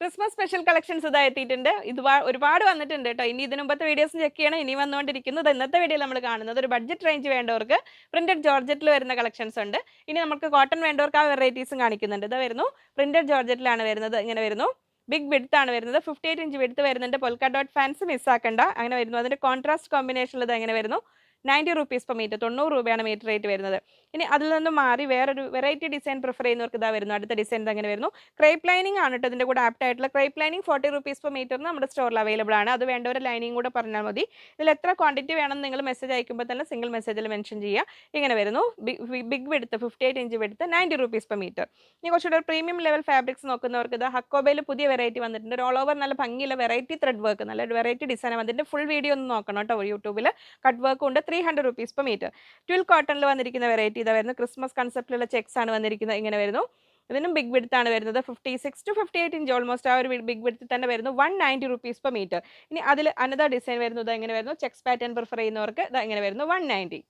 Christmas special collections ഇതാ എത്തിയിട്ടുണ്ട്. ഇത് ഒരുപാട് വന്നിട്ടുണ്ട് കേട്ടോ. ഇനി ഇതിന് മുമ്പത്തെ വീഡിയോസ് ചെക്ക് ചെയ്യണം. ഇനി വന്നുകൊണ്ടിരിക്കുന്നത് ഇന്നത്തെ വീഡിയോ നമ്മൾ കാണുന്നത്. ഒരു ബഡ്ജറ്റ് റേഞ്ച് വേണ്ടവർക്ക് പ്രിന്റഡ് ജോർജറ്റിൽ വരുന്ന കളക്ഷൻസ് ഉണ്ട്. ഇനി നമുക്ക് കോട്ടൺ വേണ്ടവർക്ക് ആ വെറൈറ്റീസും കാണിക്കുന്നുണ്ട്. ഇത് വരുന്നു. പ്രിന്റഡ് ജോർജറ്റിലാണ് വരുന്നത്. ഇങ്ങനെ വരുന്നു. ബിഗ് വിഡ്ത്ത് ആണ് വരുന്നത്. ഫിഫ്റ്റി എയ്റ്റ് ഇഞ്ച് വിഡ്ത്ത് വരുന്നുണ്ട് പൊൽക്ക ഡോട്ട് ഫാൻസ് മിസ്സാക്കണ്ട അങ്ങനെ വരുന്നു. അതിന്റെ കോൺട്രാസ്റ്റ് കോമ്പിനേഷനിൽ ഇത് എങ്ങനെ വരുന്നു. നയന്റി റുപ്പീസ് പെർ മീറ്റർ തൊണ്ണൂറ് രൂപയാണ് മീറ്റർ റേറ്റ് വരുന്നത്. ഇനി അതിൽ നിന്നും മാറി വേറൊരു വെറൈറ്റി ഡിസൈൻ പ്രിഫർ ചെയ്യുന്നവർക്ക് ഇതാ വരുന്നു. അടുത്ത ഡിസൈൻ അങ്ങനെ വരുന്നു. ക്രൈപ്പ് ലൈനിങ് ആണ് കേട്ടോ ഇതിന്റെ കൂടെ ആപ്റ്റ് ആയിട്ടുള്ള. Crepe lining forty rupees per മീറ്ററിന് നമ്മുടെ സ്റ്റോറിൽ അവൈലബിൾ ആണ്. അത് വേണ്ട ഒരു ലൈനിങ് കൂടെ പറഞ്ഞാൽ മതി. ഇതിൽ എത്ര ക്വാണ്ടിറ്റി വേണം നിങ്ങൾ മെസ്സേജ് അയക്കുമ്പോൾ തന്നെ സിംഗിൾ മെസ്സേജിൽ മെൻഷൻ ചെയ്യുക. ഇങ്ങനെ വരുന്നു. Big width fifty eight inch width ninety rupees per metre. ഇനി കുറച്ചുകൂടെ പ്രീമിയം ലെവൽ ഫാബ്രിക്സ് നോക്കുന്നവർക്ക് ഇത് ഹക്കോബയിൽ പുതിയ വെറൈറ്റി വന്നിട്ടുണ്ട്. ഒരു ഓൾ ഓവർ നല്ല ഭംഗിയുള്ള വെറൈറ്റി ത്രെഡ് വർക്ക് നല്ല വെറൈറ്റി ഡിസൈൻ. വന്നിട്ട് ഫുൾ വീഡിയോ ഒന്ന് നോക്കണം കേട്ടോ യൂട്യൂബിൽ. കട്ട് വർക്ക് ഉണ്ട്. Three hundred rupees per metre twill കോട്ടണിൽ വന്നിരിക്കുന്ന വെറൈറ്റി ഇതാ വരുന്നത്. ക്രിസ്മസ് കൺസെപ്റ്റിലുള്ള ചെക്സ് ആണ് വന്നിരിക്കുന്നത്. ഇങ്ങനെ വരുന്നു. ഇതിനും ബിഗ് വിഡ്ത്ത് ആണ് വരുന്നത്. Fifty six to fifty eight inch almost ആ ഒരു ബിഗ് വിഡ്ത്തിൽ തന്നെ വരുന്നു. One ninety rupees per metre ഇനി അതിൽ അനദർ ഡിസൈൻ വരുന്നത് എങ്ങനെ വരുന്നു. ചെക്സ് പാറ്റേൺ പ്രിഫർ ചെയ്യുന്നവർക്ക് ഇത് എങ്ങനെ വരുന്നു. One ninety